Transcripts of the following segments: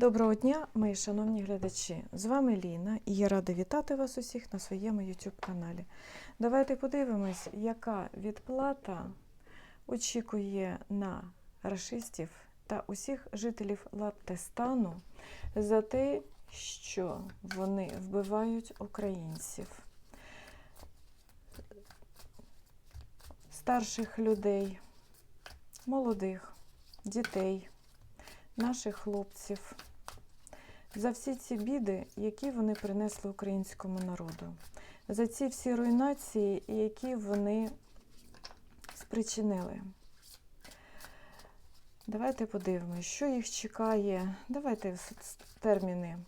Доброго дня, мої шановні глядачі! З вами Ліна і я рада вітати вас усіх на своєму YouTube каналі. Давайте подивимось, яка відплата очікує на рашистів та усіх жителів Лаптестану за те, що вони вбивають українців, старших людей, молодих, дітей, наших хлопців за всі ці біди, які вони принесли українському народу, за ці всі руйнації, які вони спричинили. Давайте подивимося, що їх чекає. Давайте терміни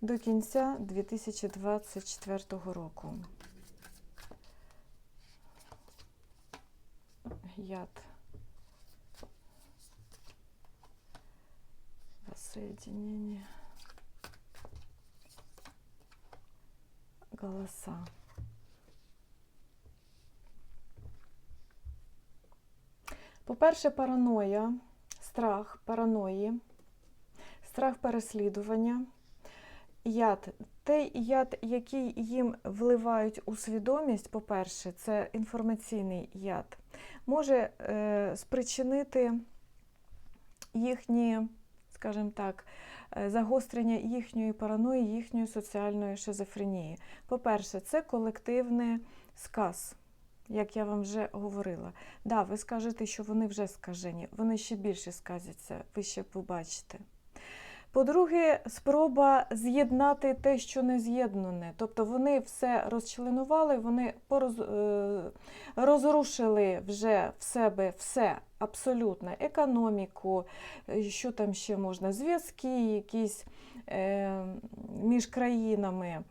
до кінця 2024 року. Яд. Воссоединение. Голоса. По-перше, параноя, страх параної, страх переслідування, яд. Той яд, який їм вливають у свідомість, по-перше, це інформаційний яд, може е, спричинити їхні, скажімо так, загострення їхньої параної, їхньої соціальної шизофренії. По-перше, це колективний сказ, як я вам вже говорила. Да, ви скажете, що вони вже скажені, вони ще більше сказяться, ви ще побачите. По-друге, спроба з'єднати те, що не з'єднане. Тобто вони все розчленували, вони пороз, е, розрушили вже в себе все абсолютно, економіку, е, що там ще можна, зв'язки якісь е, між країнами.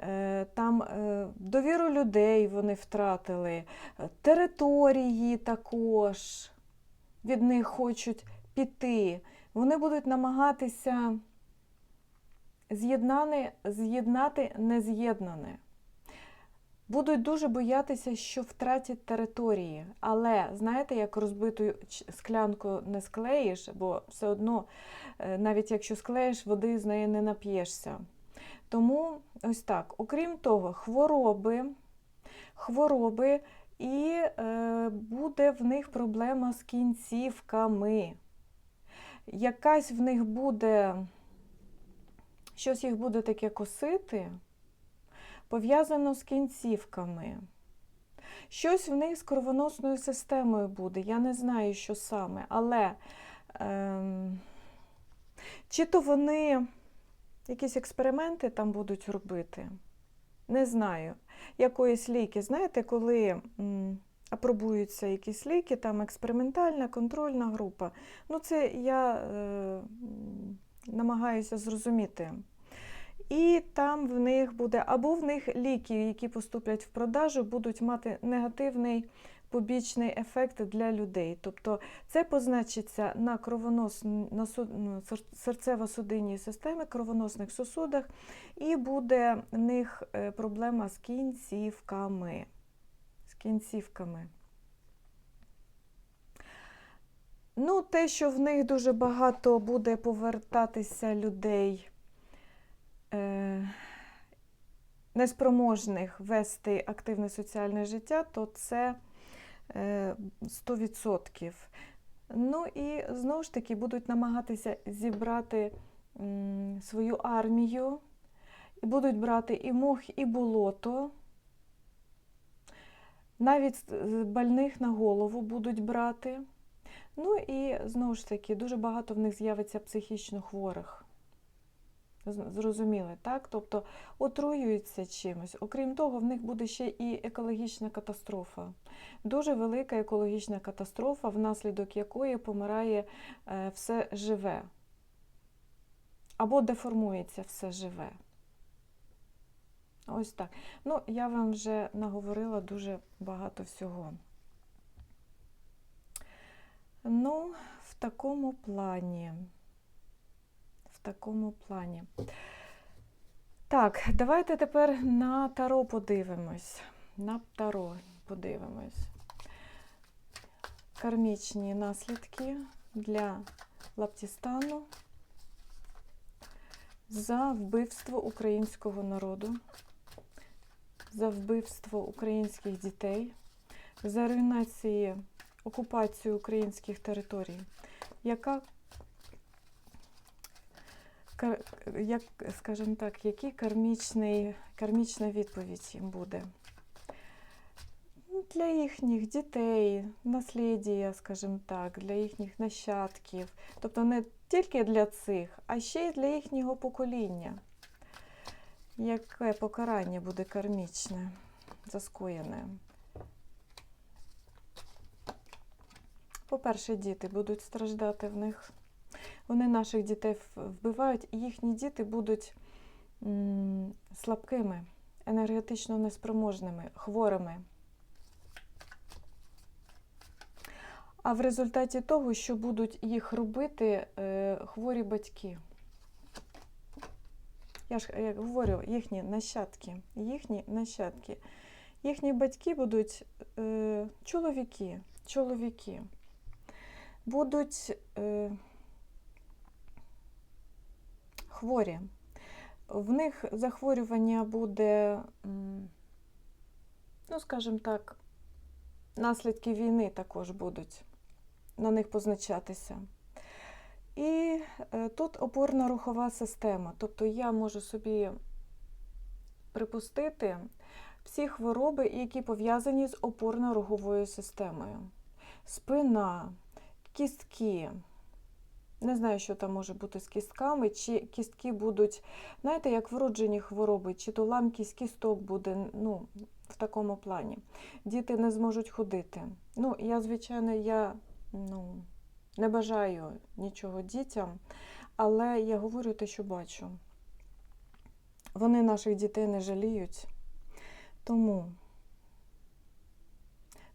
Е, Там довіру людей вони втратили, території також від них хочуть піти. Вони будуть намагатися з'єднати, нез'єднане. Будуть дуже боятися, що втратять території. Але знаєте, як розбиту склянку не склеїш, бо все одно, е, навіть якщо склеїш, води з неї не нап'єшся. Тому ось так. Окрім того, хвороби, хвороби і е, буде в них проблема з кінцівками. Якась в них буде, щось їх буде таке косити, пов'язано з кінцівками. Щось в них з кровоносною системою буде. Я не знаю, що саме, але ем, чи то вони якісь експерименти там будуть робити, не знаю. Якоїсь ліки, знаєте, коли м, апробуються якісь ліки, там експериментальна контрольна група. Ну, це я е, намагаюся зрозуміти. І там в них буде, або в них ліки, які поступлять в продажу, будуть мати негативний побічний ефект для людей. Тобто це позначиться на кровонос, на ну, серцево-судинній системі, кровоносних сосудах, і буде в них е, проблема з кінцівками. Кінцівками. Ну, те, що в них дуже багато буде повертатися людей е, неспроможних вести активне соціальне життя, то це е, 100%. Ну і знову ж таки будуть намагатися зібрати м, свою армію, і будуть брати і мох, і болото. Навіть больних на голову будуть брати. Ну і знову ж таки, дуже багато в них з'явиться психічно хворих. Зрозуміли, так? Тобто отруюються чимось. Окрім того, в них буде ще і екологічна катастрофа. Дуже велика екологічна катастрофа, внаслідок якої помирає е, все живе. Або деформується все живе. Ось так. Ну, я вам вже наговорила дуже багато всього. Ну, в такому плані. В такому плані. Так, давайте тепер на таро подивимось. На таро подивимось. Кармічні наслідки для Лаптістану за вбивство українського народу, за вбивство українських дітей, за руйнацію, окупацію українських територій, яка, як, скажімо так, який кармічний, кармічна відповідь їм буде? Для їхніх дітей, наслідія, скажімо так, для їхніх нащадків. Тобто не тільки для цих, а ще й для їхнього покоління. Яке покарання буде кармічне, заскоєне? По-перше, діти будуть страждати в них. Вони наших дітей вбивають, і їхні діти будуть слабкими, енергетично неспроможними, хворими. А в результаті того, що будуть їх робити е, хворі батьки. Я ж як говорю, їхні нащадки. Їхні нащадки. Їхні батьки будуть е, чоловіки, чоловіки. Будуть е, хворі. В них захворювання буде, ну, скажімо так, наслідки війни також будуть на них позначатися. І е, тут опорна рухова система. Тобто я можу собі припустити всі хвороби, які пов'язані з опорно-руховою системою. Спина, кістки. Не знаю, що там може бути з кістками, чи кістки будуть, знаєте, як вроджені хвороби, чи то ламкість кісток буде ну, в такому плані. Діти не зможуть ходити. Ну, я, звичайно, я ну, не бажаю нічого дітям, але я говорю те, що бачу. Вони наших дітей не жаліють. Тому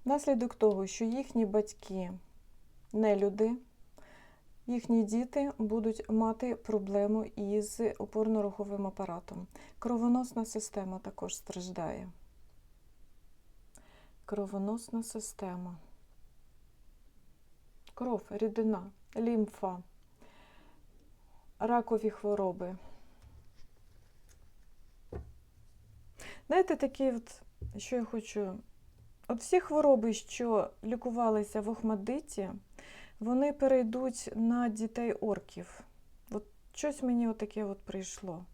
внаслідок того, що їхні батьки не люди, їхні діти будуть мати проблему із опорно-руховим апаратом. Кровоносна система також страждає. Кровоносна система. Кров, рідина, лімфа, ракові хвороби. Знаєте, такі, от, що я хочу. От всі хвороби, що лікувалися в Охмадиті, вони перейдуть на дітей орків. От щось мені отаке от прийшло.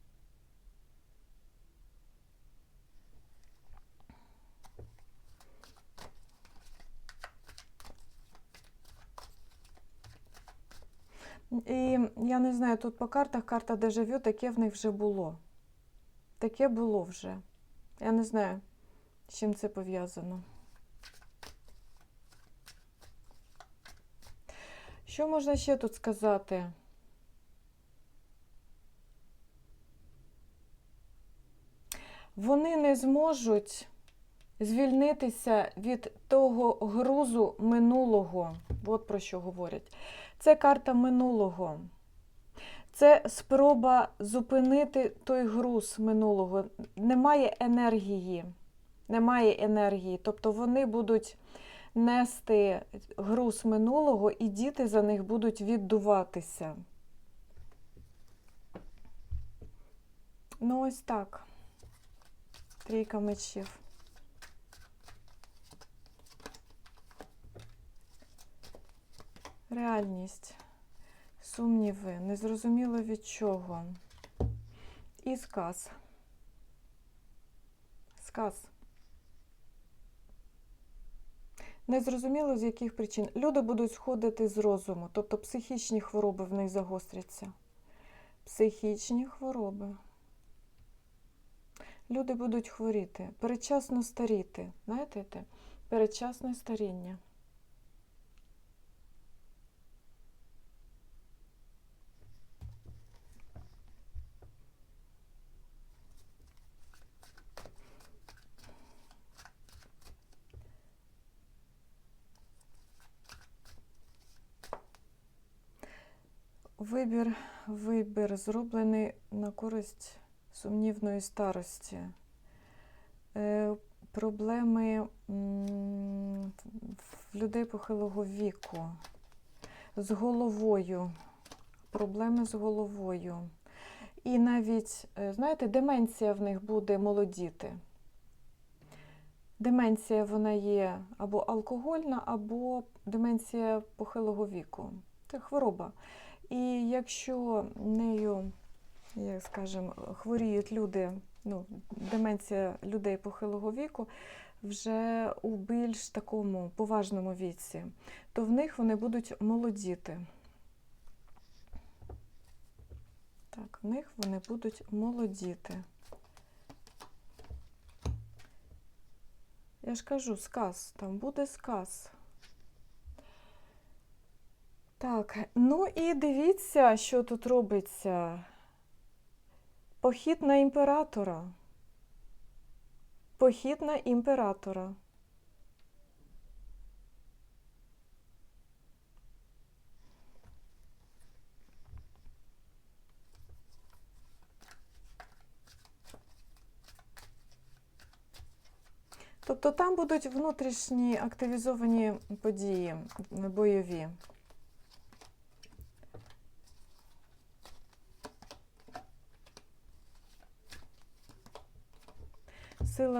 І я не знаю, тут по картах карта дежавю, таке в них вже було. Таке було вже. Я не знаю, з чим це пов'язано. Що можна ще тут сказати? Вони не зможуть звільнитися від того грузу минулого. От про що говорять. Це карта минулого. Це спроба зупинити той груз минулого. Немає енергії. Немає енергії. Тобто вони будуть нести груз минулого, і діти за них будуть віддуватися. Ну, ось так. Трійка мечів. Реальність. Сумніви. Незрозуміло від чого. І сказ. Сказ. Незрозуміло з яких причин. Люди будуть сходити з розуму, тобто психічні хвороби в них загостряться. Психічні хвороби. Люди будуть хворіти, передчасно старіти. Знаєте, передчасне старіння. Вибір, зроблений на користь сумнівної старості. Е, проблеми людей похилого віку, з головою, проблеми з головою. І навіть, е, знаєте, деменція в них буде молодіти. Деменція вона є або алкогольна, або деменція похилого віку. Це хвороба. І якщо нею, як скажемо, хворіють люди, ну, деменція людей похилого віку, вже у більш такому поважному віці, то в них вони будуть молодіти. Так, в них вони будуть молодіти. Я ж кажу, сказ, там буде сказ. Так, ну і дивіться, що тут робиться. Похід на імператора. Похід на імператора. Тобто там будуть внутрішні активізовані події бойові.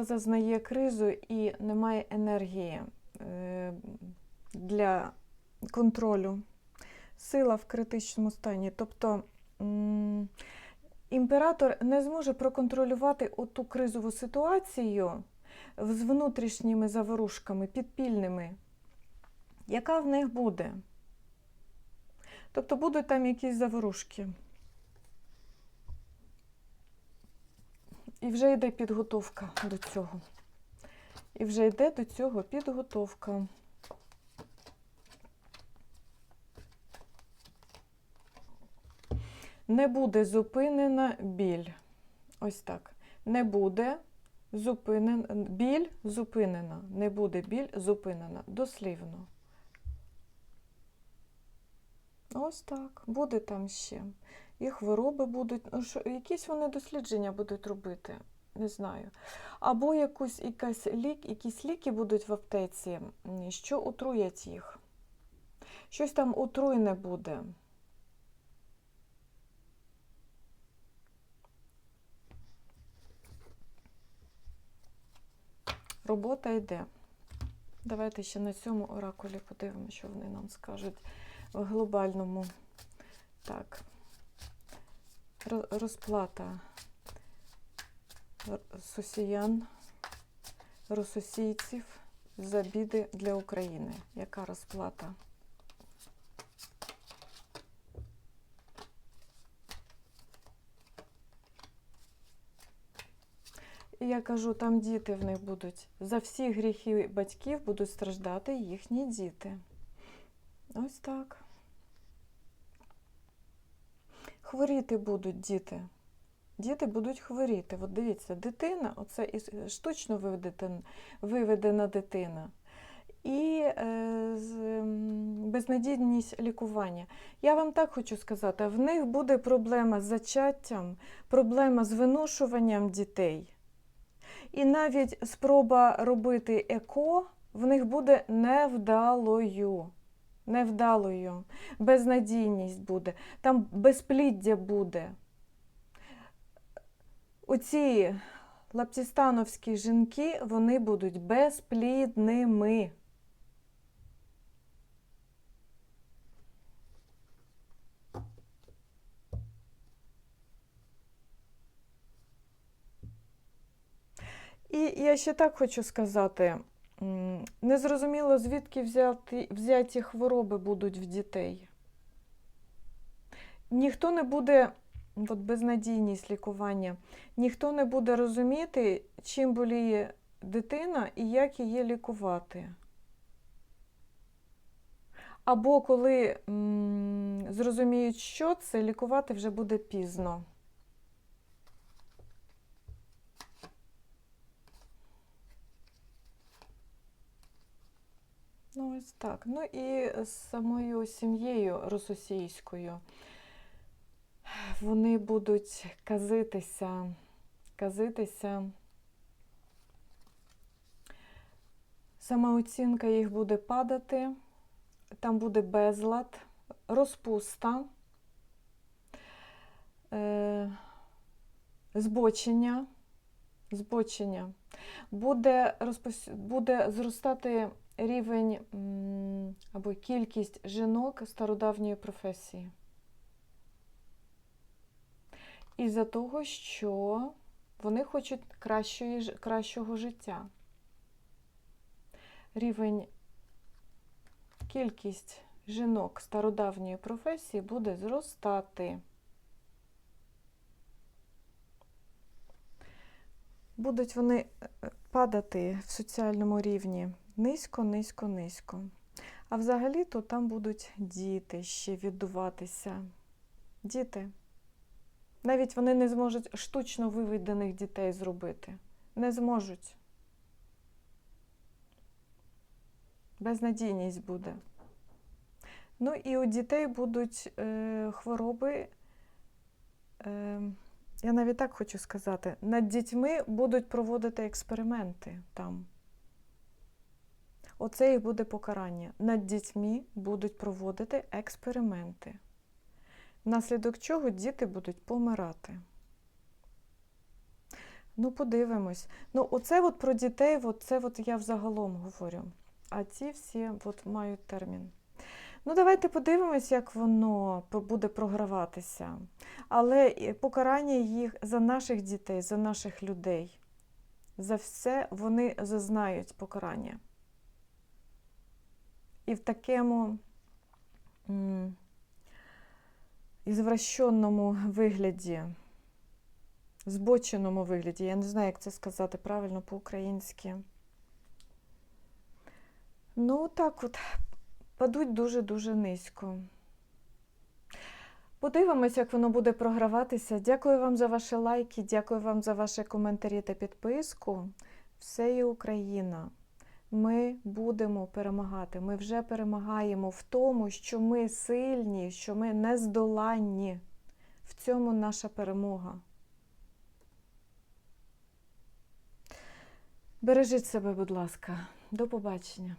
Зазнає кризу і немає енергії е, для контролю. Сила в критичному стані. Тобто імператор не зможе проконтролювати оту кризову ситуацію з внутрішніми заворушками, підпільними, яка в них буде. Тобто будуть там якісь заворушки. І вже йде підготовка до цього. І вже йде до цього підготовка. Не буде зупинена біль. Ось так. Не буде зупинена біль зупинена. Не буде біль зупинена. Дослівно. Ось так. Буде там ще. І хвороби будуть. Ну, що, якісь вони дослідження будуть робити. Не знаю. Або якусь, якась лік, якісь ліки будуть в аптеці, що отруять їх. Щось там отруйне буде. Робота йде. Давайте ще на цьому оракулі подивимося, що вони нам скажуть в глобальному. Так. Ро- Розплата р- сосіян, за біди для України. Яка розплата? І я кажу, там діти в них будуть. За всі гріхи батьків будуть страждати їхні діти. Ось так. Хворіти будуть діти. Діти будуть хворіти. От дивіться, дитина, оце із- штучно виведена, виведена дитина. І е, безнадійність лікування. Я вам так хочу сказати, в них буде проблема з зачаттям, проблема з виношуванням дітей. І навіть спроба робити еко в них буде невдалою. Невдалою. Безнадійність буде, там безпліддя буде. Оці лаптістановські жінки, вони будуть безплідними. І я ще так хочу сказати: незрозуміло, звідки взяти, взяті хвороби будуть в дітей. Ніхто не буде, от безнадійність лікування, ніхто не буде розуміти, чим боліє дитина і як її лікувати. Або коли м, зрозуміють, що це, лікувати вже буде пізно. Ну, ось так. Ну і з самою сім'єю рососійською. Вони будуть казитися, казитися. Самооцінка їх буде падати, там буде безлад, розпуста. Е, збочення, збочення. Буде, розпос... буде зростати рівень або кількість жінок стародавньої професії. Із-за того, що вони хочуть кращої, кращого життя. Рівень кількість жінок стародавньої професії буде зростати. Будуть вони е, падати в соціальному рівні низько, низько, низько. А взагалі-то там будуть діти ще віддуватися. Діти. Навіть вони не зможуть штучно виведених дітей зробити. Не зможуть. Безнадійність буде. Ну і у дітей будуть е, хвороби. Е, я навіть так хочу сказати, над дітьми будуть проводити експерименти там. Оце їх буде покарання. Над дітьми будуть проводити експерименти, внаслідок чого діти будуть помирати. Ну, подивимось. Ну, оце от про дітей, от це от я взагалом говорю. А ці всі от мають термін. Ну, давайте подивимось, як воно буде програватися. Але покарання їх за наших дітей, за наших людей. За все вони зазнають покарання. І в такому ізвращеному вигляді, збоченому вигляді, я не знаю, як це сказати правильно по-українськи. Ну, так от, падуть дуже-дуже низько. Подивимось, як воно буде програватися. Дякую вам за ваші лайки, дякую вам за ваші коментарі та підписку. Все є Україна. Ми будемо перемагати. Ми вже перемагаємо в тому, що ми сильні, що ми нездоланні. В цьому наша перемога. Бережіть себе, будь ласка. До побачення.